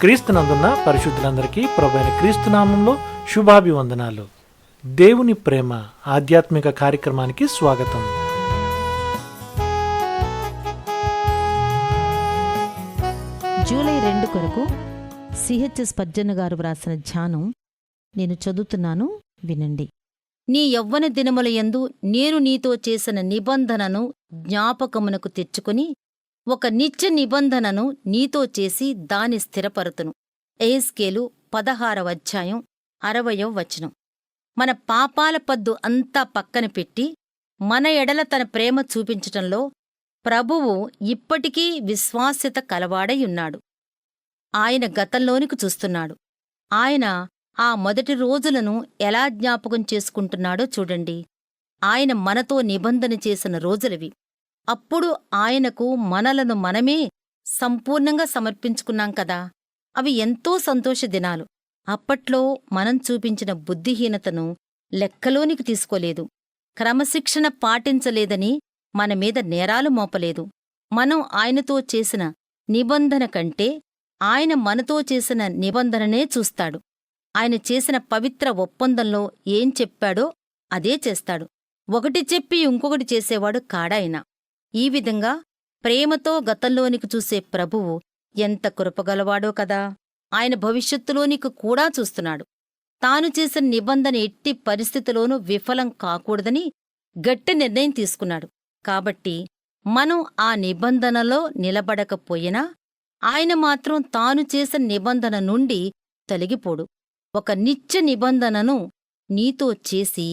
క్రీస్తునందున్న పరిశుద్ధులందరికీ ప్రభైన క్రీస్తునామంలో శుభాభివందనాలు. దేవుని ప్రేమ ఆధ్యాత్మిక కార్యక్రమానికి స్వాగతం. జూలై రెండు కొరకు సిహెచ్ఎస్ పజ్జన్న గారు వ్రాసిన ధ్యానం నేను చదువుతున్నాను వినండి. నీ యవ్వన దినములయందు నేను నీతో చేసిన నిబంధనను జ్ఞాపకమునకు తెచ్చుకుని ఒక నిత్య నిబంధనను నీతో చేసి దాని స్థిరపరుతును. ఏస్కేలు పదహారవ అధ్యాయం అరవయవ వచనం. మన పాపాల పద్దు అంతా పక్కన పెట్టి మన ఎడల తన ప్రేమ చూపించటంలో ప్రభువు ఇప్పటికీ విశ్వాస్యత కలవాడై ఉన్నాడు. ఆయన గతంలోనికి చూస్తున్నాడు. ఆయన ఆ మొదటి రోజులను ఎలా జ్ఞాపకం చేసుకుంటున్నాడో చూడండి. ఆయన మనతో నిబంధన చేసిన రోజులవి. అప్పుడు ఆయనకు మనలను మనమే సంపూర్ణంగా సమర్పించుకున్నాం కదా. అవి ఎంతో సంతోష దినాలు. అప్పట్లో మనం చూపించిన బుద్ధిహీనతను లెక్కలోనికి తీసుకోలేదు. క్రమశిక్షణ పాటించలేదని మనమీద నేరాలు మోపలేదు. మనం ఆయనతో చేసిన నిబంధన కంటే ఆయన మనతో చేసిన నిబంధననే చూస్తాడు. ఆయన చేసిన పవిత్ర ఒప్పందంలో ఏం చెప్పాడో అదే చేస్తాడు. ఒకటి చెప్పి ఇంకొకటి చేసేవాడు కాడాయన ఈ విధంగా ప్రేమతో గతంలోనికి చూసే ప్రభువు ఎంత కృపగలవాడో కదా! ఆయన భవిష్యత్తులోనికి కూడా చూస్తున్నాడు. తాను చేసిన నిబంధన ఎట్టి పరిస్థితిలోనూ విఫలం కాకూడదని గట్టి నిర్ణయం తీసుకున్నాడు. కాబట్టి మనం ఆ నిబంధనలో నిలబడకపోయినా ఆయన మాత్రం తాను చేసిన నిబంధన నుండి తొలగిపోడు. ఒక నిత్య నిబంధనను నీతో చేసి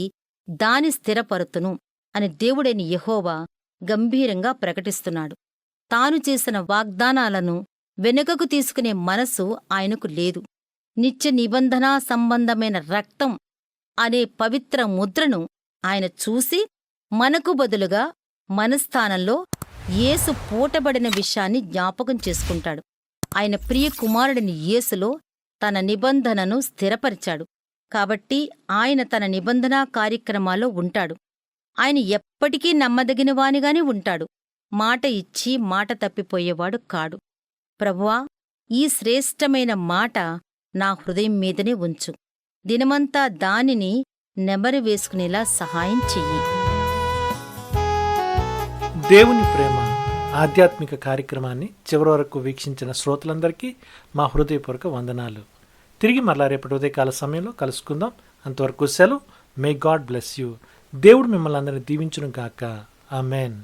దాని స్థిరపరుతును అని దేవుడైన యహోవా గంభీరంగా ప్రకటిస్తున్నాడు. తాను చేసిన వాగ్దానాలను వెనుకకు తీసుకునే మనసు ఆయనకు లేదు. నిత్య నిబంధనా సంబంధమైన రక్తం అనే పవిత్ర ముద్రను ఆయన చూసి మనకు బదులుగా మనస్థానంలో యేసు పూటబడిన విషయాన్ని జ్ఞాపకం చేసుకుంటాడు. ఆయన ప్రియ కుమారుడిని యేసులో తన నిబంధనను స్థిరపరిచాడు. కాబట్టి ఆయన తన నిబంధనా కార్యక్రమాల్లో ఉంటాడు. ఆయన ఎప్పటికీ నమ్మదగినవానిగానే ఉంటాడు. మాట ఇచ్చి మాట తప్పిపోయేవాడు కాడు. ప్రభువా ఈ శ్రేష్టమైన మాట నా హృదయం మీదనే ఉంచు. దినమంతా దానిని నెమరు వేసుకునేలా సహాయం చెయ్యి. దేవుని ప్రేమ ఆధ్యాత్మిక కార్యక్రమాన్ని చివరి వరకు వీక్షించిన శ్రోతలందరికీ మా హృదయపూర్వక వందనాలు. తిరిగి మరలా రేపటి ఉదయకాల సమయంలో కలుసుకుందాం. అంతవరకు సెలవు. మే గాడ్ బ్లెస్ యూ దేవుడు మిమ్మల్ని అందరినీ దీవించును ఆ మెన్